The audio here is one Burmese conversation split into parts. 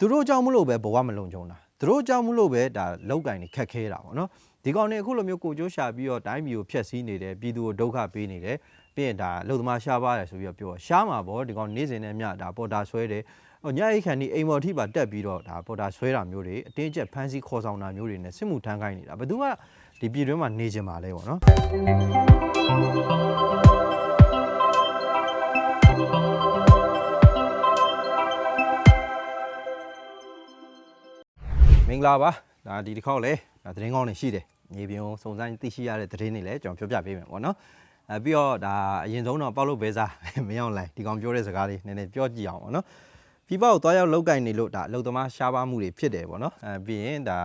သူတို့ကြောင့်မလို့ပဲဘဝမလုံခြုံတာသူတို့ကြောင့်မလို့ပဲဒါလောက်ကင်တွေခက်ခဲတာပေါ့နော်ဒီကောင်တွေအခုလိုမျိုးကိုကြိုးရှာပြီးတော့တိုင်းပြည်ကိုဖျက်ဆီးနေတယ်ပြည်သူကိုဒုက္ခပေးနေတယ်ပြီးရင်ဒါလုံသမားရှားပါတယ်ဆိုပြီးတော့ပြောရှားမှာပေါ့ဒီကောင်နေ့စဉ်နဲ့မျှဒါပေါ်တာဆွဲတယ်ဟိုညအိတ်ခန်ဒီအိမ်မော်ထိပါတက်ပြီးတော့ဒါပေါ်တာဆွဲတာမျိုးတွေအတင်းကျပ်ဖမ်းဆီးခေါ်ဆောင်တာမျိုးတွေနဲ့စစ်မှုထမ်းခိုင်းနေတာဘယ်သူကဒီပြည်တွင်းမှာနေကြမှာလဲပေါ့နော် င်္ဂလာပါဒါဒီတစ်ခေါက်လေဒါသတင်းကောင်းတွေရှိတယ်မြေပြင်ကိုစုံစမ်းသိရှိရတဲ့သတင်းတွေလည်းကျွန်တော်ပြောပြပေးမယ်ပေါ့နော်အဲပြီးတော့ဒါအရင်ဆုံးတော့ပေါက်လို့ပဲစားမင်းအောင်လိုင်းဒီကောင်ပြောတဲ့စကားလေးနည်းနည်းပြောကြည့်အောင်ပေါ့နော်ပြပကိုသွားရောက်လောက်ကင်နေလို့ဒါအလုသမားရှားပါမှုတွေဖြစ်တယ်ပေါ့နော်အဲပြီးရင်ဒါ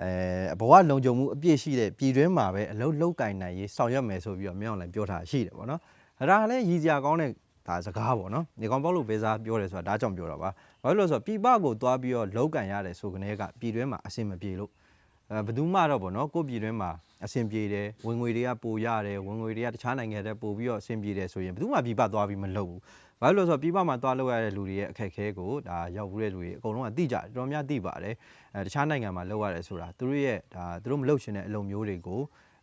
အဲဘဝလုံခြုံမှုအပြည့်ရှိတဲ့ပြည်တွင်းမှာပဲအလုလောက်ကင်နိုင်ရေးဆောင်ရွက်မယ်ဆိုပြီးတော့မင်းအောင်လိုင်းပြောထားရှိတယ်ပေါ့နော်အဲ့ဒါလည်းရည်စရာကောင်းတဲ့ ဒါစကားပေါ့နော်ဒီကောင်ပေါက်လို့ပဲစားပြောတယ်ဆိုတာဒါကြောင့်ပြောတာပါဘာလို့လဲဆိုတော့ပြည်ပကိုသွားပြီးတော့လောက်ကန်ရတယ်ဆိုကနေကပြည်တွင်းမှာအဆင်မပြေလို့အဲဘယ်သူမှတော့ဗောနော်ကိုယ့်ပြည်တွင်းမှာအဆင်ပြေတယ်ဝင်ငွေတွေကပိုရတယ်ဝင်ငွေတွေကတခြားနိုင်ငံတွေပို့ပြီးတော့အဆင်ပြေတယ်ဆိုရင်ဘယ်သူမှပြည်ပသွားပြီးမလုပ်ဘူးဘာလို့လဲဆိုတော့ပြည်ပမှာသွားလောက်ရတဲ့လူတွေရဲ့အခက်အခဲကိုဒါရောက်ဘူးတဲ့လူတွေအကုန်လုံးကသိကြတယ်တော်တော်များသိပါတယ်အဲတခြားနိုင်ငံမှာလောက်ရတယ်ဆိုတာသူတို့ရဲ့ဒါသူတို့မလုပ်ချင်တဲ့အလုပ်မျိုးတွေကို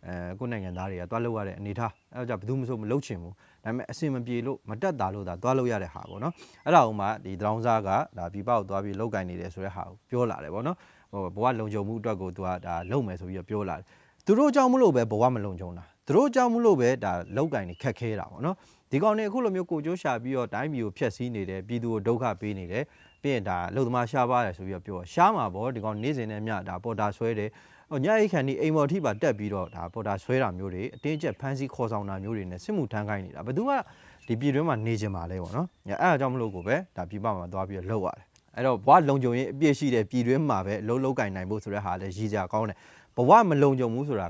အဲကိုယ့်နိုင်ငံသားတွေကသွားလောက်ရတဲ့အနေထားအဲဒါကြောင့်ဘယ်သူမှမဆိုမလုပ်ချင်ဘူးဒါပေမဲ့အဆင်မပြေလို့မတက်တာလို့ဒါသွားလောက်ရတဲ့ဟာပေါ့နော်အဲ့ဒါဥမာဒီဒရောင်းစားကဒါပြပကိုသွားပြီးလောက်ကင်နေတယ်ဆိုတဲ့ဟာကိုပြောလာတယ်ဗောနော်ဟိုဘဝလုံခြုံမှုအတွက်ကိုသူကဒါလုံမယ်ဆိုပြီးတော့ပြောလာတယ်သူတို့ကြောင့်မလို့ပဲဘဝမလုံခြုံတာသူတို့ကြောင့်မလို့ပဲဒါလောက်ကင်နေခက်ခဲတာဗောနော်ဒီကောင်တွေအခုလိုမျိုးကိုကြိုးရှာပြီးတော့တိုင်းပြည်ကိုဖျက်ဆီးနေတယ်ပြည်သူကိုဒုက္ခပေးနေတယ် ပြီးရင်ဒါလုံသမားရှားပါတယ်ဆိုပြီးတော့ပြောရှားမှာဗောဒီကောင်နေ့စဉ်နဲ့မျှဒါပေါ်တာဆွဲတယ်ဟိုညအိတ်ခန်ဒီအိမ်မော်ထိပါတက်ပြီးတော့ဒါပေါ်တာဆွဲတာမျိုးတွေအတင်းကျပ်ဖမ်းဆီးခေါ်ဆောင်တာမျိုးတွေနဲ့စစ်မှုထမ်းခိုင်းနေတာဘယ်သူကဒီပြည်တွင်းမှာနေကြမှာလဲပေါ့နော်။အဲအဲ့အကြောင်းမလို့ကိုပဲဒါပြည်ပမှာသွားပြီးတော့လှုပ်ရတယ်။အဲ့တော့ဘဝလုံခြုံရေးအပြည့်ရှိတဲ့ပြည်တွင်းမှာပဲလှုပ်လှုပ်ကင်နိုင်ဖို့ဆိုတဲ့ဟာလည်းရည်ကြကောင်းတယ်။ဘဝမလုံခြုံဘူးဆိုတာ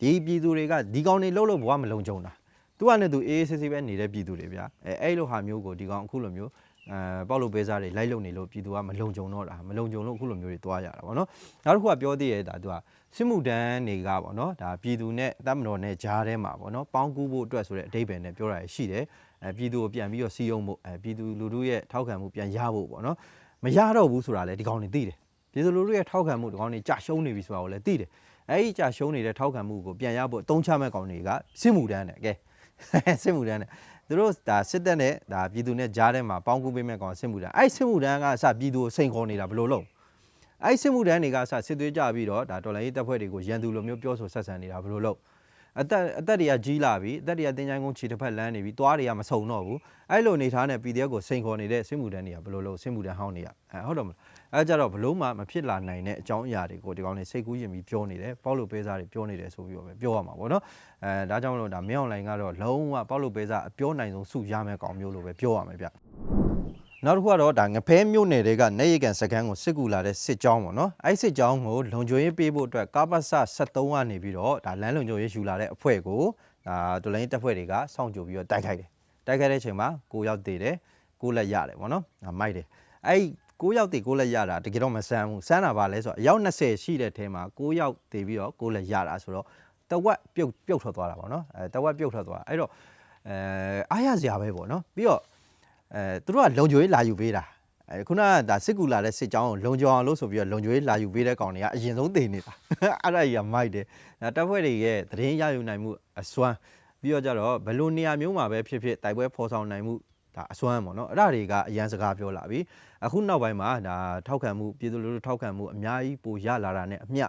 ဒီပြည်သူတွေကဒီကောင်တွေလှုပ်လို့ဘဝမလုံခြုံတာ။ तू ကနဲ့ तू အေးအေးဆေးဆေးပဲနေတဲ့ပြည်သူတွေဗျာ။အဲအဲ့လိုဟာမျိုးကိုဒီကောင်အခုလိုမျိုး အဲပေါက်လို့ပေးစားတွေလိုက်လုံနေလို့ပြည်သူကမလုံခြုံတော့တာမလုံခြုံလို့အခုလိုမျိုးတွေတွားရတာပေါ့နော်။နောက်တစ်ခုကပြောသေးရဲ့ဒါ तू ကစစ်မှုတန်းတွေကပေါ့နော်ဒါပြည်သူနဲ့တပ်မတော်နဲ့ဂျားထဲမှာပေါ့နော်ပေါင်းကူးဖို့အတွက်ဆိုတဲ့အဓိပ္ပာယ်နဲ့ပြောတာရှိတယ်။အဲပြည်သူကိုပြန်ပြီးတော့စီယုံဖို့အဲပြည်သူလူထုရဲ့ထောက်ခံမှုပြန်ရဖို့ပေါ့နော်မရတော့ဘူးဆိုတာလည်းဒီကောင်တွေသိတယ်ပြည်သူလူထုရဲ့ထောက်ခံမှုဒီကောင်တွေကြာရှုံးနေပြီဆိုတာကိုလည်းသိတယ်အဲဒီကြာရှုံးနေတဲ့ထောက်ခံမှုကိုပြန်ရဖို့အသုံးချမဲ့ကောင်တွေကစစ်မှုတန်းတယ်ကဲစစ်မှုတန်းတယ် သူတို့ဒါစစ်တပ်နဲ့ဒါပြည်သူနဲ့ကြားထဲမှာပေါင်းကူးပေးမဲ့ကောင်စစ်မှုတန်းအဲ့စစ်မှုတန်းကအစပြည်သူကိုစိန်ခေါ်နေတာဘယ်လိုလုပ်အဲ့စစ်မှုတန်းတွေကအစစစ်သွေးကြပြီးတော့ဒါတော်လိုင်းရေးတပ်ဖွဲ့တွေကိုရန်သူလိုမျိုးပြောဆိုဆက်ဆံနေတာဘယ်လိုလုပ်အသက်အသက်တွေကကြီးလာပြီအသက်တွေကတင်ချိုင်းကုန်းခြေတစ်ဖက်လမ်းနေပြီသွားတွေကမစုံတော့ဘူးအဲ့လိုအနေထားနဲ့ PDF ကိုစိန်ခေါ်နေတဲ့စစ်မှုတန်းတွေကဘယ်လိုလုပ်စစ်မှုတန်းဟောင်းနေရအဲဟုတ်တော့မလား အဲကြတော့ဘလို့မှမဖြစ်လာနိုင်တဲ့အကြောင်းအရာတွေကိုဒီကောင်တွေစိတ်ကူးရင်ပြီးပြောနေတယ်ပေါ့လို့ပေးစားတွေပြောနေတယ်ဆိုပြီးတော့ပဲပြောရမှာပေါ့နော်အဲဒါကြောင့်မလို့ဒါမင်းအွန်လိုင်းကတော့လုံးဝပေါ့လို့ပေးစားအပြောနိုင်ဆုံးစုရမယ်ကောင်မျိုးလို့ပဲပြောရမယ်ဗျနောက်တစ်ခုကတော့ဒါငဖဲမြို့နယ်တွေကနေရကန်စကန်ကိုစစ်ကူလာတဲ့စစ်ကြောင်းပေါ့နော်အဲ့စစ်ကြောင်းကိုလုံခြုံရေးပေးဖို့အတွက်ကာပစ73ကနေပြီးတော့ဒါလမ်းလုံခြုံရေးယူလာတဲ့အဖွဲ့ကိုဒါဒလိုင်းတပ်ဖွဲ့တွေကစောင့်ကြိုပြီးတော့တိုက်ခိုက်တယ်တိုက်ခိုက်တဲ့အချိန်မှာ9ယောက်တည်တယ်9လက်ရတယ်ပေါ့နော်ဒါမိုက်တယ်အဲ့ 9ယောက်တည်9လက်ရတာတကယ်တော့မဆန်းဘူးဆန်းတာပါလဲဆိုတော့အယောက်20ရှိတဲ့ထဲမှာ9ယောက်တည်ပြီးတော့9လက်ရတာဆိုတော့တဝက်ပြုတ်ပြုတ်ထွက်သွားတာပေါ့နော်အဲတဝက်ပြုတ်ထွက်သွားအဲ့တော့အဲအားရစရာပဲပေါ့နော်ပြီးတော့အဲသူတို့ကလုံခြုံရေးလာယူပေးတာအဲခုနကဒါစစ်ကူလာတဲ့စစ်ကြောင်းကိုလုံခြုံအောင်လို့ဆိုပြီးတော့လုံခြုံရေးလာယူပေးတဲ့ကောင်တွေကအရင်ဆုံးတည်နေတာအဲ့ဒါကြီးကမိုက်တယ်ဒါတပ်ဖွဲ့တွေရဲ့သတင်းရယူနိုင်မှုအစွမ်းပြီးတော့ကြတော့ဘယ်လိုနေရာမျိုးမှာပဲဖြစ်ဖြစ်တိုက်ပွဲဖော်ဆောင်နိုင်မှု ဒါအစွမ်းပေါ့နော်အဲ့ဒါတွေကအရန်စကားပြောလာပြီအခုနောက်ပိုင်းမှာဒါထောက်ခံမှုပြည်သူလူထုထောက်ခံမှုအများကြီးပိုရလာတာနဲ့အမျှ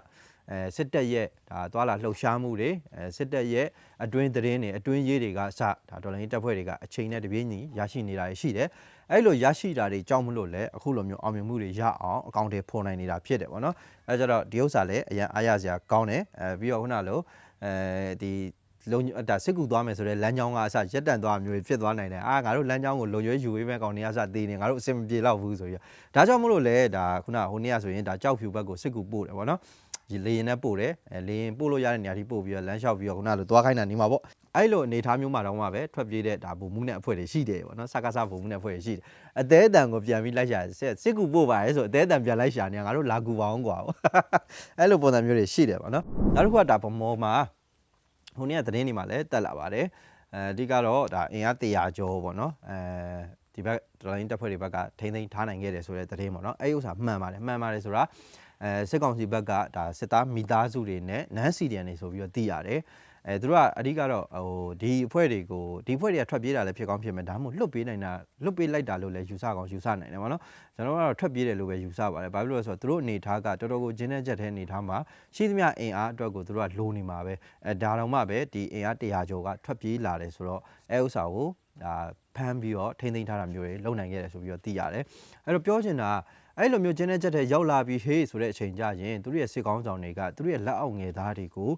အဲစစ်တပ်ရဲ့ဒါသွာလာလှုပ်ရှားမှုတွေအဲစစ်တပ်ရဲ့အတွင်းသတင်းတွေအတွင်းရေးတွေကစဒါဒေါ်လာရင်းတပ်ဖွဲ့တွေကအချိန်နဲ့တပြေးညီရရှိနေတာရှိတယ်အဲ့လိုရရှိတာတွေကြောင့်မလို့လဲအခုလိုမျိုးအောင်မြင်မှုတွေရအောင်အကောင့်တွေဖော်နိုင်နေတာဖြစ်တယ်ပေါ့နော်အဲကြတော့ဒီဥစ္စာလည်းအရင်အားရစရာကောင်းတယ်အဲပြီးတော့ခုနလိုအဲဒီ လုံဒါစစ်ကူသွားမယ်ဆိုတော့လမ်းကြောင်းကအစရက်တန့်သွားမျိုးဖြစ်သွားနိုင်တယ်အာငါတို့လမ်းကြောင်းကိုလုံရွေးယူပေးမဲ့ကောင်တွေကအစတည်နေငါတို့အဆင်မပြေတော့ဘူးဆိုပြီးဒါကြောင့်မလို့လဲဒါခုနဟိုနေ့ကဆိုရင်ဒါကြောက်ဖြူဘက်ကိုစစ်ကူပို့တယ်ပေါ့နော်ဒီလေရင်နဲ့ပို့တယ်အဲလေရင်ပို့လို့ရတဲ့နေရာထိပို့ပြီးတော့လမ်းလျှောက်ပြီးတော့ခုနလိုသွားခိုင်းတာနေမှာပေါ့အဲ့လိုအနေထားမျိုးမှာတော့မှပဲထွက်ပြေးတဲ့ဒါဗိုလ်မှုနဲ့အဖွဲ့တွေရှိတယ်ပေါ့နော်စကားစဗိုလ်မှုနဲ့အဖွဲ့တွေရှိတယ်အသေးအတန်ကိုပြန်ပြီးလိုက်ရှာစစ်စစ်ကူပို့ပါရဲဆိုအသေးအတန်ပြန်လိုက်ရှာနေငါတို့လာကူပါအောင်ကွာအဲ့လိုပုံစံမျိုးတွေရှိတယ်ပေါ့နော်နောက်တစ်ခုကဒါဗမောမှာ ဟိုနေ့ကသတင်းတွေမှာလည်းတက်လာပါတယ်အဲအဓိကတော့ဒါအင်အား100ကျော်ပေါ့နော်အဲဒီဘက်တော်လိုင်းတပ်ဖွဲ့တွေဘက်ကထိမ့်သိမ်းထားနိုင်ခဲ့တယ်ဆိုတဲ့သတင်းပေါ့နော်အဲ့ဒီဥစ္စာမှန်ပါတယ်မှန်ပါတယ်ဆိုတာအဲစစ်ကောင်စီဘက်ကဒါစစ်သားမိသားစုတွေနဲ့နန်းစီဒီယန်တွေဆိုပြီးတော့သိရတယ် အဲသူတို့ကအဓိကတော့ဟိုဒီအဖွဲ့တွေကိုဒီအဖွဲ့တွေကထွက်ပြေးတာလည်းဖြစ်ကောင်းဖြစ်မယ်ဒါမှမဟုတ်လွတ်ပေးနိုင်တာလွတ်ပေးလိုက်တာလို့လည်းယူဆကောင်းယူဆနိုင်တယ်ပေါ့နော်ကျွန်တော်ကတော့ထွက်ပြေးတယ်လို့ပဲယူဆပါတယ်ဘာဖြစ်လို့လဲဆိုတော့သူတို့အနေထားကတော်တော်ကိုဂျင်းတဲ့ချက်တဲ့အနေထားမှာရှိသမျှအင်အားအတွက်ကိုသူတို့ကလိုနေမှာပဲအဲဒါတော့မှပဲဒီအင်အား100ကျော်ကထွက်ပြေးလာတယ်ဆိုတော့အဲဥစ္စာကိုဒါဖမ်းပြီးတော့ထိမ့်သိမ်းထားတာမျိုးတွေလုပ်နိုင်ခဲ့တယ်ဆိုပြီးတော့သိရတယ်အဲ့တော့ပြောချင်တာအဲ့လိုမျိုးဂျင်းတဲ့ချက်တဲ့ရောက်လာပြီးဟေးဆိုတဲ့အချိန်ကြရင်သူတို့ရဲ့စစ်ကောင်းဆောင်တွေကသူတို့ရဲ့လက်အောက်ငယ်သားတွေကို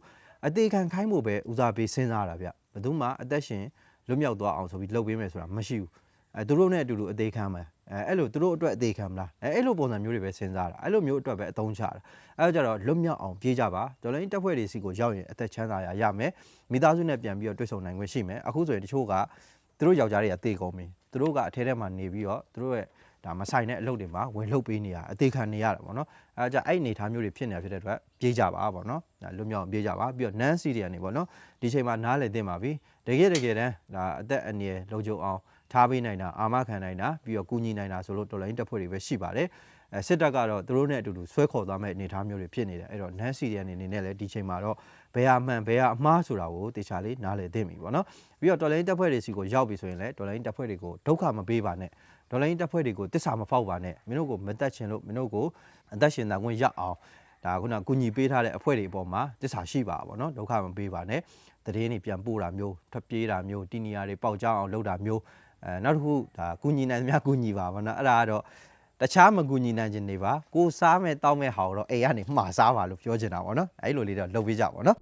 အသေးခံခိုင်းဖို့ပဲဦးစားပေးစဉ်းစားတာဗျဘယ်သူမှအသက်ရှင်လွတ်မြောက်သွားအောင်ဆိုပြီးလုပ်ပေးမယ်ဆိုတာမရှိဘူးအဲသူတို့နဲ့အတူတူအသေးခံမယ်အဲအဲ့လိုသူတို့အတွက်အသေးခံမလားအဲအဲ့လိုပုံစံမျိုးတွေပဲစဉ်းစားတာအဲ့လိုမျိုးအတွက်ပဲအသုံးချတာအဲဒါကြတော့လွတ်မြောက်အောင်ပြေးကြပါဒေါ်လာတက်ဖွဲ့တွေစီကိုရောက်ရင်အသက်ချမ်းသာရရမယ်မိသားစုနဲ့ပြန်ပြီးတော့တွေ့ဆုံနိုင်ခွင့်ရှိမယ်အခုဆိုရင်တချို့ကသူတို့ယောက်ျားတွေကတေကုန်ပြီသူတို့ကအထဲထဲမှာနေပြီးတော့သူတို့ရဲ့ ဒါမဆိုင်တဲ့အလုပ်တွေမှာဝင်လှုပ်ပေးနေရအသေးခံနေရတာပေါ့နော်အဲဒါကြအဲ့အနေထားမျိုးတွေဖြစ်နေတာဖြစ်တဲ့အတွက်ပြေးကြပါပေါ့နော်ဒါလွတ်မြောက်အောင်ပြေးကြပါပြီးတော့နန်းစီရီကနေပေါ့နော်ဒီချိန်မှာနားလည်သင့်ပါပြီတကယ်တကယ်တမ်းဒါအသက်အန္တရာယ်လုံခြုံအောင်ထားပေးနိုင်တာအာမခံနိုင်တာပြီးတော့ကူညီနိုင်တာဆိုလို့တော်လိုင်းတက်ဖွဲ့တွေပဲရှိပါတယ်အဲ စစ်တပ်ကတော့သူတို့နဲ့အတူတူဆွဲခေါ်သွားမဲ့အနေအထားမျိုးတွေဖြစ်နေတယ်အဲ့တော့ NaN CDN အနေနဲ့လည်းဒီချိန်မှာတော့ဘယ်အမှန်ဘယ်အမှားဆိုတာကိုတေချာလေးနားလည်သင့်ပြီပေါ့နော်ပြီးတော့တော်လိုင်းတပ်ဖွဲ့တွေစီကိုရောက်ပြီဆိုရင်လည်းတော်လိုင်းတပ်ဖွဲ့တွေကိုဒုက္ခမပေးပါနဲ့ဒေါ်လာရင်းတပ်ဖွဲ့တွေကိုတစ္ဆာမဖောက်ပါနဲ့မင်းတို့ကိုမတက်ချင်လို့မင်းတို့ကိုအသက်ရှင်တာကွန်းရအောင်ဒါခုနကကူညီပေးထားတဲ့အဖွဲ့တွေအပေါ်မှာတစ္ဆာရှိပါဗောနော်ဒုက္ခမပေးပါနဲ့တည်င်းတွေပြန်ပို့တာမျိုးထွက်ပြေးတာမျိုးတီနီယာတွေပေါက်ကြအောင်လုပ်တာမျိုးအဲနောက်တစ်ခုဒါကူညီနိုင်သမျှကူညီပါဗောနော်အဲ့ဒါကတော့ တခြားမကူညီနိုင်ခြင်းတွေပါကိုစားမဲ့တောင်းမဲ့ဟာကိုတော့အိမ်ကနေမှားစားပါလို့ပြောချင်တာပေါ့နော်အဲ့လိုလေးတော့လုပ်ပေးကြပါဘောနော်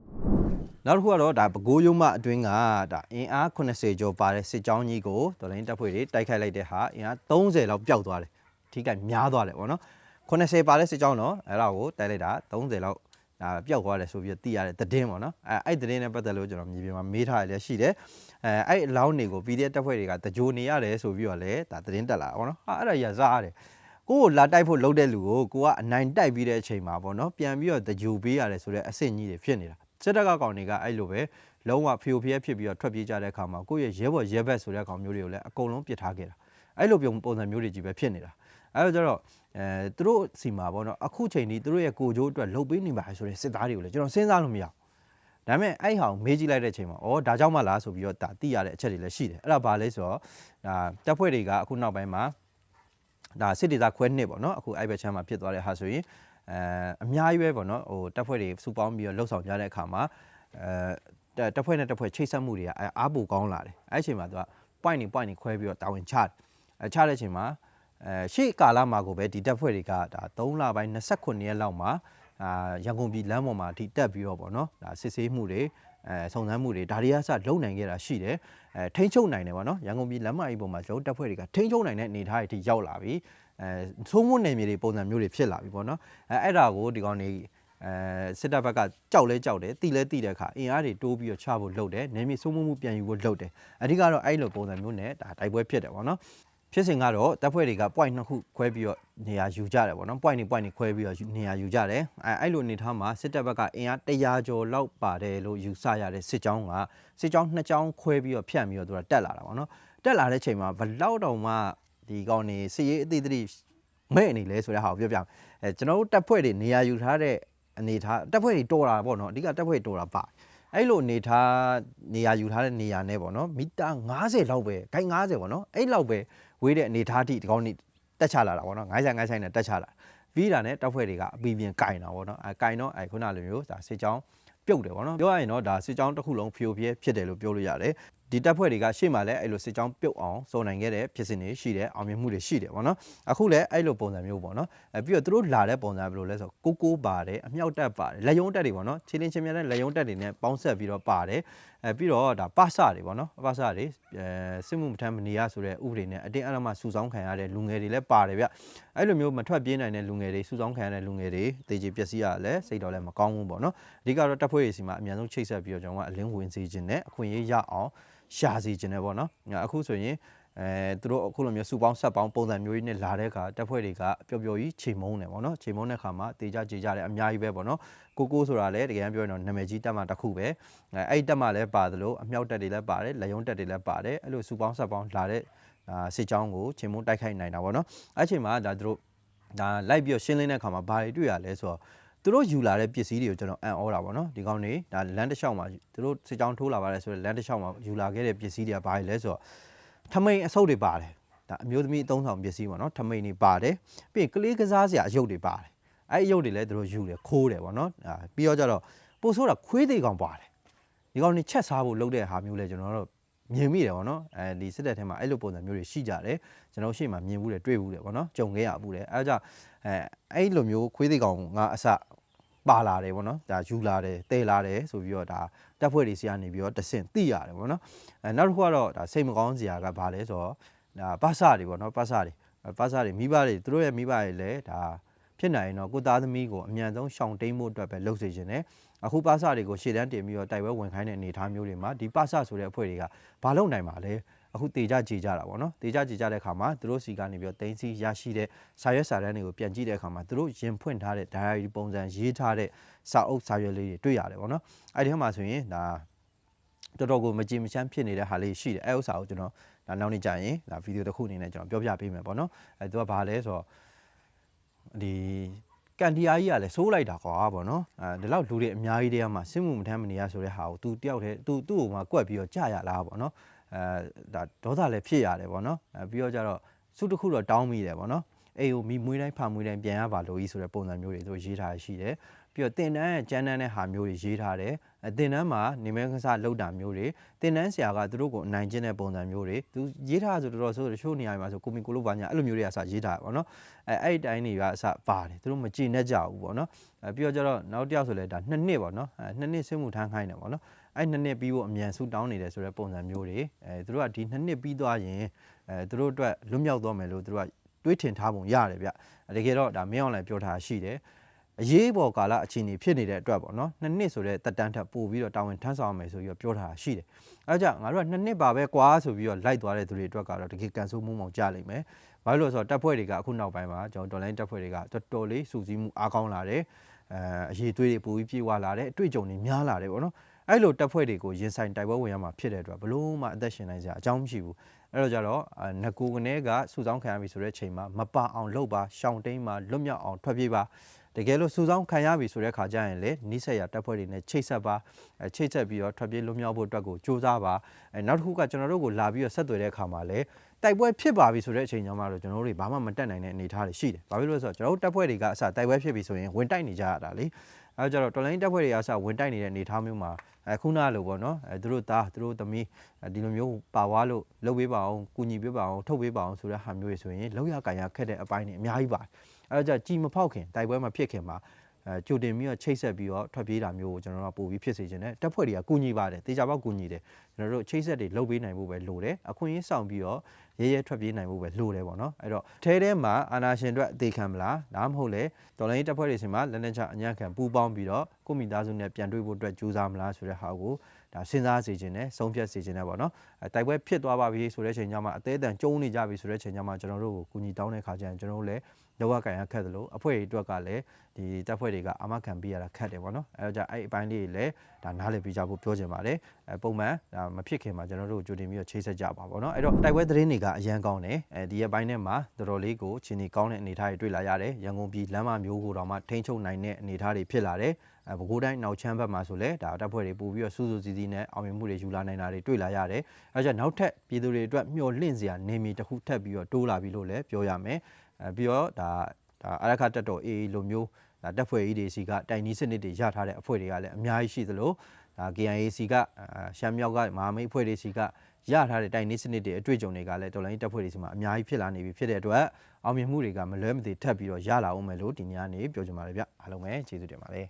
နောက်တစ်ခုကတော့ဒါပဲခူးရုံးမအတွင်းကဒါအင်အား80ကျော်ပါတဲ့စစ်ကြောင်းကြီးကိုတော်လိုင်းတပ်ဖွဲ့တွေတိုက်ခိုက်လိုက်တဲ့ဟာအင်အား30လောက်ပျောက်သွားတယ်ထိခိုက်များသွားတယ်ပေါ့နော်80ပါတဲ့စစ်ကြောင်းတော့အဲ့ဒါကိုတိုက်လိုက်တာ30လောက်ဒါပျောက်သွားတယ်ဆိုပြီးသိရတဲ့သတင်းပေါ့နော်အဲအဲ့သတင်းနဲ့ပတ်သက်လို့ကျွန်တော်မြေပြင်မှာမေးထားရလည်းရှိတယ်အဲအဲ့အလောင်းတွေကို PDF တပ်ဖွဲ့တွေကတကြိုနေရတယ်ဆိုပြီးတော့လည်းဒါသတင်းတက်လာတာပေါ့နော်ဟာအဲ့ဒါရစားရတယ် ကိုကိုလာတိုက်ဖို့လှုပ်တဲ့လူကိုကိုကအနိုင်တိုက်ပြီးတဲ့အချိန်မှာပေါ့နော်ပြန်ပြီးတော့တကြူပေးရတယ်ဆိုတဲ့အဆင့်ကြီးတွေဖြစ်နေတာစစ်တပ်ကကောင်တွေကအဲ့လိုပဲလုံးဝဖျို့ဖျက်ဖြစ်ပြီးတော့ထွက်ပြေးကြတဲ့အခါမှာကိုယ့်ရဲ့ရဲဘော်ရဲဘက်ဆိုတဲ့ကောင်မျိုးတွေကိုလည်းအကုန်လုံးပစ်ထားခဲ့တာအဲ့လိုပုံပုံစံမျိုးတွေကြီးပဲဖြစ်နေတာအဲ့တော့ကျတော့အဲသူတို့စီမှာပေါ့နော်အခုချိန်นี้သူတို့ရဲ့ကိုကြိုးအတွက်လှုပ်ပေးနေပါဆိုတဲ့စစ်သားတွေကိုလည်းကျွန်တော်စဉ်းစားလို့မရဘူးဒါပေမဲ့အဲ့ဟောင်မေးကြည့်လိုက်တဲ့အချိန်မှာဩဒါကြောင့်မလားဆိုပြီးတော့ဒါသိရတဲ့အချက်တွေလည်းရှိတယ်အဲ့ဒါဘာလဲဆိုတော့ဒါတပ်ဖွဲ့တွေကအခုနောက်ပိုင်းမှာ ဒါစစ်ဒေသခွဲနှစ်ပေါ့နော်အခုအဲ့ဘက်ချမ်းမှာဖြစ်သွားတဲ့ဟာဆိုရင်အဲအများကြီးပဲပေါ့နော်ဟိုတပ်ဖွဲ့တွေစုပေါင်းပြီးတော့လှုပ်ဆောင်ကြတဲ့အခါမှာအဲတပ်တပ်ဖွဲ့နဲ့တပ်ဖွဲ့ချိတ်ဆက်မှုတွေကအဲအားပိုကောင်းလာတယ်အဲ့အချိန်မှာသူက point နေ point နေခွဲပြီးတော့တာဝန်ချတယ်အဲချတဲ့အချိန်မှာအဲရှေ့ကာလမှာကိုပဲဒီတပ်ဖွဲ့တွေကဒါ3လပိုင်း29ရက်လောက်မှာအာရန်ကုန်ပြည်လမ်းပေါ်မှာထိတက်ပြီးတော့ပေါ့နော်ဒါစစ်ဆေးမှုတွေ အဲစုံစမ်းမှုတွေဒါတွေကစလုံနိုင်ခဲ့တာရှိတယ်အဲထိန်းချုပ်နိုင်တယ်ပေါ့နော်ရန်ကုန်ပြည်လမ်းမကြီးပေါ်မှာကျွန်တော်တပ်ဖွဲ့တွေကထိန်းချုပ်နိုင်တဲ့အနေအထားတွေထိရောက်လာပြီအဲသုံးမနယ်မြေတွေပုံစံမျိုးတွေဖြစ်လာပြီပေါ့နော်အဲအဲ့ဒါကိုဒီကောင်နေအဲစစ်တပ်ဘက်ကကြောက်လဲကြောက်တယ်တီလဲတီတဲ့အခါအင်အားတွေတိုးပြီးတော့ချဖို့လုပ်တယ်နယ်မြေစိုးမိုးမှုပြန်ယူဖို့လုပ်တယ်အဓိကတော့အဲ့လိုပုံစံမျိုးနဲ့ဒါတိုက်ပွဲဖြစ်တယ်ပေါ့နော် ဖြစ်စဉ်ကတော့တပ်ဖွဲ့တွေက point နှစ်ခုခွဲပြီးတော့နေရာယူကြတယ်ပေါ့နော် point နေ point နေခွဲပြီးတော့နေရာယူကြတယ်အဲအဲ့လိုအနေထားမှာစစ်တပ်ဘက်ကအင်အား100ကျော်လောက်ပါတယ်လို့ယူဆရတဲ့စစ်ကြောင်းကစစ်ကြောင်းနှစ်ကြောင်းခွဲပြီးတော့ဖြန့်ပြီးတော့သူကတက်လာတာပေါ့နော်တက်လာတဲ့ချိန်မှာဘလောက်တောင်မှဒီကောင်နေစစ်ရေးအသေးသေးမဲ့နေလဲဆိုတဲ့ဟာကိုပြောပြမယ်အဲကျွန်တော်တို့တပ်ဖွဲ့တွေနေရာယူထားတဲ့အနေထားတပ်ဖွဲ့တွေတော်တာပေါ့နော်အဓိကတပ်ဖွဲ့တွေတော်တာပါအဲ့လိုအနေထားနေရာယူထားတဲ့နေရာနဲ့ပေါ့နော်မီတာ90လောက်ပဲဂိုင်း90ပေါ့နော်အဲ့လောက်ပဲ ဝေးတဲ့အနေထားထိဒီကောင်းနေတက်ချလာတာပေါ့နော်90 90ဆိုင်နဲ့တက်ချလာပြီးတာနဲ့တပ်ဖွဲ့တွေကအပီပြင်ကင်တာပေါ့နော်အဲကင်တော့အဲခုနလိုမျိုးဒါစစ်ကြောင်းပြုတ်တယ်ပေါ့နော်ပြောရရင်တော့ဒါစစ်ကြောင်းတစ်ခုလုံးဖြိုပြဲဖြစ်တယ်လို့ပြောလို့ရတယ်ဒီတပ်ဖွဲ့တွေကရှေ့မှာလည်းအဲ့လိုစစ်ကြောင်းပြုတ်အောင်စုံနိုင်ခဲ့တဲ့ဖြစ်စဉ်တွေရှိတယ်အောင်မြင်မှုတွေရှိတယ်ပေါ့နော်အခုလည်းအဲ့လိုပုံစံမျိုးပေါ့နော်အဲပြီးတော့သူတို့လာတဲ့ပုံစံဘယ်လိုလဲဆိုကိုကိုပါတယ်အမြောက်တက်ပါတယ်လက်ယုံတက်တွေပေါ့နော်ချင်းချင်းချင်းများတဲ့လက်ယုံတက်တွေနဲ့ပေါင်းဆက်ပြီးတော့ပါတယ် အဲပြီးတော့ဒါပစတွေပေါ့နော်ပစတွေအဲစစ်မှုမထမ်းမနေရဆိုတဲ့ဥပဒေနဲ့အတင်းအဓမ္မစုဆောင်းခံရတဲ့လူငယ်တွေလည်းပါတယ်ဗျအဲ့လိုမျိုးမထွက်ပြေးနိုင်တဲ့လူငယ်တွေစုဆောင်းခံရတဲ့လူငယ်တွေတေချေပျက်စီးရလည်းစိတ်တော်လည်းမကောင်းဘူးပေါ့နော်အဓိကတော့တပ်ဖွဲ့ရေးစီမှာအများဆုံးချိတ်ဆက်ပြီးတော့ကျွန်တော်ကအလင်းဝင်စေခြင်းနဲ့အခွင့်အရေးရအောင်ရှာစီခြင်းနဲ့ပေါ့နော်အခုဆိုရင် အဲသူတို့အခုလိုမျိုးစုပေါင်းဆက်ပေါင်းပုံစံမျိုးကြီးနဲ့လာတဲ့အခါတပ်ဖွဲ့တွေကပျော်ပျော်ကြီးချိန်မုံတယ်ပေါ့နော်ချိန်မုံတဲ့အခါမှာတေကြကြေကြတယ်အများကြီးပဲပေါ့နော်ကိုကိုဆိုတာလည်းတကယ်ပြောရင်တော့နာမည်ကြီးတက်မှတစ်ခုပဲအဲအဲ့ဒီတက်မှလည်းပါသလိုအမြောက်တက်တွေလည်းပါတယ်လက်ယုံတက်တွေလည်းပါတယ်အဲ့လိုစုပေါင်းဆက်ပေါင်းလာတဲ့ဒါစစ်ကြောင်းကိုချင်းမုံတိုက်ခိုက်နိုင်တာပေါ့နော်အဲ့အချိန်မှာဒါသူတို့ဒါလိုက်ပြီးတော့ရှင်းလင်းတဲ့အခါမှာဘာတွေတွေ့ရလဲဆိုတော့သူတို့ယူလာတဲ့ပစ္စည်းတွေကိုကျွန်တော်အံ့ဩတာပေါ့နော်ဒီကောင်တွေဒါလမ်းတစ်လျှောက်မှာသူတို့စစ်ကြောင်းထိုးလာပါတယ်ဆိုတော့လမ်းတစ်လျှောက်မှာယူလာခဲ့တဲ့ပစ္စည်းတွေကဘာတွေလဲဆိုတော့ ထမိန်အဆုပ်တွေပါတယ်ဒါအမျိုးသမီးအသုံးဆောင်ပစ္စည်းပေါ့နော်ထမိန်တွေပါတယ်ပြီးရင်ကလေးကစားစရာအယုတ်တွေပါတယ်အဲ့ဒီအယုတ်တွေလည်းသူတို့ယူတယ်ခိုးတယ်ပေါ့နော်အာပြီးတော့ကျတော့ပို့ဆိုးတာခွေးသေးကောင်ပါတယ်ဒီကောင်နေချက်စားဖို့လုပ်တဲ့ဟာမျိုးလဲကျွန်တော်တို့မြင်မိတယ်ဗောနော်အဲဒီစစ်တပ်ထဲမှာအဲ့လိုပုံစံမျိုးတွေရှိကြတယ်ကျွန်တော်ရှေ့မှာမြင်ဘူးတယ်တွေ့ဘူးတယ်ဗောနော်ကြုံခဲ့ရဘူးတယ်အဲဒါကြောင့်အဲအဲ့လိုမျိုးခွေးသေးကောင်ငါအစ ပါလာတယ်ဗောနော်ဒါယူလာတယ်တဲလာတယ်ဆိုပြီးတော့ဒါတပ်ဖွဲ့တွေစီကနေပြီးတော့တဆင့်သိရတယ်ဗောနော်အဲနောက်တစ်ခုကတော့ဒါစိတ်မကောင်းစရာကဘာလဲဆိုတော့ဒါပါစတွေဗောနော်ပါစတွေပါစတွေမိဘတွေသူတို့ရဲ့မိဘတွေလည်းဒါဖြစ်နိုင်ရင်တော့ကိုသားသမီးကိုအမြန်ဆုံးရှောင်တိန်ဖို့အတွက်ပဲလုပ်စေချင်တယ်အခုပါစတွေကိုရှေ့တန်းတင်ပြီးတော့တိုက်ပွဲဝင်ခိုင်းတဲ့အနေအထားမျိုးတွေမှာဒီပါစဆိုတဲ့အဖွဲ့တွေကဘာလုပ်နိုင်မှာလဲ အခုတေကြကြည်ကြတာပေါ့နော်တေကြကြည်ကြတဲ့အခါမှာသူတို့စီကနေပြီးတော့တင်းစီရရှိတဲ့စာရွက်စာတမ်းတွေကိုပြန်ကြည့်တဲ့အခါမှာသူတို့ရင်ဖွင့်ထားတဲ့ diary ပုံစံရေးထားတဲ့စာအုပ်စာရွက်လေးတွေတွေ့ရတယ်ပေါ့နော်အဲ့ဒီထဲမှာဆိုရင်ဒါတော်တော်ကိုမကြည်မချမ်းဖြစ်နေတဲ့ဟာလေးရှိတယ်အဲ့ဥစ္စာကိုကျွန်တော်ဒါနောက်နေ့ကြာရင်ဒါဗီဒီယိုတစ်ခုအနေနဲ့ကျွန်တော်ပြောပြပေးမယ်ပေါ့နော်အဲသူကဘာလဲဆိုတော့ဒီကန်တီယာကြီးကလည်းစိုးလိုက်တာကွာပေါ့နော်အဲဒီလောက်လူတွေအများကြီးတည်းကမှစစ်မှုမထမ်းမနေရဆိုတဲ့ဟာကို तू တယောက်တည်း तू သူ့ကိုမှကွက်ပြီးတော့ကြာရလားပေါ့နော် အဲဒါဒေါသလည်းဖြစ်ရတယ်ပေါ့နော်အဲပြီးတော့ကျတော့စုတစ်ခုတော့တောင်းမိတယ်ပေါ့နော်အေးကိုမိမွေးတိုင်းဖာမွေးတိုင်းပြန်ရပါလို့ကြီးဆိုတဲ့ပုံစံမျိုးတွေသူတို့ရေးထားရရှိတယ်ပြီးတော့တင်တန်းရဲ့ကျန်းတန်းတဲ့ဟာမျိုးတွေရေးထားတယ်အတင်တန်းမှာနေမဲကစားလောက်တာမျိုးတွေတင်တန်းဆရာကသူတို့ကိုအနိုင်ကျင့်တဲ့ပုံစံမျိုးတွေသူရေးထားဆိုတော်တော်ဆိုတချို့နေရာမှာဆိုကိုမီကိုလိုပါညာအဲ့လိုမျိုးတွေကစရေးထားတယ်ပေါ့နော်အဲအဲ့ဒီတိုင်းတွေကအစပါတယ်သူတို့မကြည်နဲ့ကြဘူးပေါ့နော်အဲပြီးတော့ကျတော့နောက်တစ်ယောက်ဆိုလဲဒါနှစ်နှစ်ပေါ့နော်အဲနှစ်နှစ်စစ်မှုထမ်းခိုင်းတယ်ပေါ့နော် အဲ့နှစ်နှစ်ပြီးဖို့အမြန်ဆူတောင်းနေတယ်ဆိုတဲ့ပုံစံမျိုးတွေအဲသူတို့ကဒီနှစ်နှစ်ပြီးသွားရင်အဲသူတို့အတွက်လွတ်မြောက်သွားမယ်လို့သူတို့ကတွေးထင်ထားပုံရတယ်ဗျတကယ်တော့ဒါမင်းအောင်လည်းပြောထားရှိတယ်အရေးပေါ်ကာလအခြေအနေဖြစ်နေတဲ့အတွက်ပေါ့နော်နှစ်နှစ်ဆိုတဲ့တက်တန်းထပ်ပို့ပြီးတော့တာဝန်ထမ်းဆောင်ရမယ်ဆိုပြီးတော့ပြောထားတာရှိတယ်အဲဒါကြောင့်ငါတို့ကနှစ်နှစ်ပါပဲကွာဆိုပြီးတော့လိုက်သွားတဲ့သူတွေအတွက်ကတော့တကယ်ကန်ဆိုးမှုမောင်ကြလိမ့်မယ်ဘာလို့လဲဆိုတော့တပ်ဖွဲ့တွေကအခုနောက်ပိုင်းမှာကျွန်တော်ဒေါ်လိုင်းတပ်ဖွဲ့တွေကတော်တော်လေးစူးစီးမှုအားကောင်းလာတယ်အဲအရေးသွေးတွေပိုပြီးပြေဝလာတယ်အတွေ့အကြုံတွေများလာတယ်ပေါ့နော် အဲ့လိုတပ်ဖွဲ့တွေကိုရင်ဆိုင်တိုက်ပွဲဝင်ရမှာဖြစ်တဲ့အတွက်ဘလို့မှအသက်ရှင်နိုင်စရာအကြောင်းမရှိဘူးအဲ့တော့ကြတော့ငကူကနေကစူဆောင်းခံရပြီဆိုတဲ့ချိန်မှာမပအောင်လှုပ်ပါရှောင်းတိန်မှာလွတ်မြောက်အောင်ထွက်ပြေးပါတကယ်လို့စူဆောင်းခံရပြီဆိုတဲ့ခါကျရင်လေနိဆက်ရတပ်ဖွဲ့တွေနဲ့ချိတ်ဆက်ပါအဲချိတ်ဆက်ပြီးတော့ထွက်ပြေးလွတ်မြောက်ဖို့အတွက်ကိုစူးစမ်းပါအဲနောက်တစ်ခုကကျွန်တော်တို့ကိုလာပြီးတော့ဆက်သွယ်တဲ့ခါမှာလေတိုက်ပွဲဖြစ်ပါပြီဆိုတဲ့အချိန်ကျမှတော့ကျွန်တော်တို့တွေဘာမှမတက်နိုင်တဲ့အနေအထားတွေရှိတယ်။ဘာဖြစ်လို့လဲဆိုတော့ကျွန်တော်တို့တပ်ဖွဲ့တွေကအစတိုက်ပွဲဖြစ်ပြီဆိုရင်ဝင်တိုက်နေကြရတာလေ။ အဲကြတော့တော်လိုင်းတပ်ဖွဲ့တွေကအစဝင်တိုက်နေတဲ့အနေအထားမျိုးမှာအခုနလိုပေါ့နော်အဲသူတို့သားသူတို့သမီးဒီလိုမျိုးပါဝါလို့လှုပ်ပေးပါအောင်ကုညီပေးပါအောင်ထုတ်ပေးပါအောင်ဆိုတဲ့ဟာမျိုးတွေဆိုရင်လောက်ရကန်ရခက်တဲ့အပိုင်းတွေအများကြီးပါတယ်။အဲကြောင့်ကြည်မဖောက်ခင်တိုက်ပွဲမဖြစ်ခင်မှာ အဲကြိုတင်ပြီးတော့ချိတ်ဆက်ပြီးတော့ထွက်ပြေးတာမျိုးကိုကျွန်တော်တို့ပို့ပြီးဖြစ်စေချင်တယ်တပ်ဖွဲ့တွေကကုညီပါတယ်တေချာပေါက်ကုညီတယ်ကျွန်တော်တို့ချိတ်ဆက်တွေလုပ်ပေးနိုင်ဖို့ပဲလိုတယ်အခွင့်အရေးဆောင်ပြီးတော့ရဲရဲထွက်ပြေးနိုင်ဖို့ပဲလိုတယ်ပေါ့နော်အဲ့တော့ထဲထဲမှာအာနာရှင်အတွက်အသေးခံမလားဒါမှမဟုတ်လေတော်လိုင်းတပ်ဖွဲ့တွေဆီမှာလက်နက်ချအညံ့ခံပူးပေါင်းပြီးတော့ကိုမိသားစုနဲ့ပြန်တွေ့ဖို့အတွက်ကြိုးစားမလားဆိုတဲ့ဟာကိုဒါစဉ်းစားစေခြင်းနဲ့ဆုံးဖြတ်စေခြင်းနဲ့ပေါ့နော်အဲတိုက်ပွဲဖြစ်သွားပါပြီဆိုတဲ့ချိန်ကျမှအသေးအတန်ကျုံနေကြပြီဆိုတဲ့ချိန်ကျမှကျွန်တော်တို့ကိုကူညီတောင်းတဲ့ခါကျရင်ကျွန်တော်တို့လည်း လောကကန်ရခက်သလိုအဖွဲ့တွေအတွက်ကလည်းဒီတပ်ဖွဲ့တွေကအာမခံပေးရတာခက်တယ်ပေါ့နော်အဲတော့じゃအဲ့အပိုင်းလေးတွေလည်းဒါနားလည်ပြီးကြဖို့ပြောချင်ပါတယ်အဲပုံမှန်ဒါမဖြစ်ခင်မှာကျွန်တော်တို့ကြိုတင်ပြီးတော့ချိတ်ဆက်ကြပါပေါ့နော်အဲ့တော့တိုက်ပွဲသတင်းတွေကအရန်ကောင်းတယ်အဲဒီရဲ့ပိုင်းထဲမှာတော်တော်လေးကိုချင်းနီကောင်းတဲ့အနေအထားတွေတွေ့လာရတယ်ရန်ကုန်ပြည်လမ်းမမျိုးကိုတော့မှထိန်းချုပ်နိုင်တဲ့အနေအထားတွေဖြစ်လာတယ်အဲပဲခူးတိုင်းနောက်ချမ်းဘက်မှာဆိုလဲဒါတပ်ဖွဲ့တွေပို့ပြီးတော့စူးစူးစီးစီးနဲ့အောင်မြင်မှုတွေယူလာနိုင်တာတွေတွေ့လာရတယ်အဲဒါကြောင့်နောက်ထပ်ပြည်သူတွေအတွက်မျှော်လင့်စရာနေမီတစ်ခုထပ်ပြီးတော့တိုးလာပြီလို့လည်းပြောရမယ်အဲ ပြီးတော့ဒါဒါအရခတက်တော် AA လိုမျိုးဒါတပ်ဖွဲ့ကြီးတွေစီကတိုင်နီးစနစ်တွေရထားတဲ့အဖွဲ့တွေကလည်းအများကြီးရှိသလိုဒါ KIA စီကရှမ်းမြောက်ကမဟာမိတ်အဖွဲ့တွေစီကရထားတဲ့တိုင်နီးစနစ်တွေအတွေ့အကြုံတွေကလည်းတော်လိုင်းတပ်ဖွဲ့တွေစီမှာအများကြီးဖြစ်လာနေပြီဖြစ်တဲ့အတွက်အောင်မြင်မှုတွေကမလွဲမသွေထပ်ပြီးတော့ရလာအောင်မယ်လို့ဒီနေ့ကနေပြောချင်ပါတယ်ဗျအားလုံးပဲကျေးဇူးတင်ပါတယ်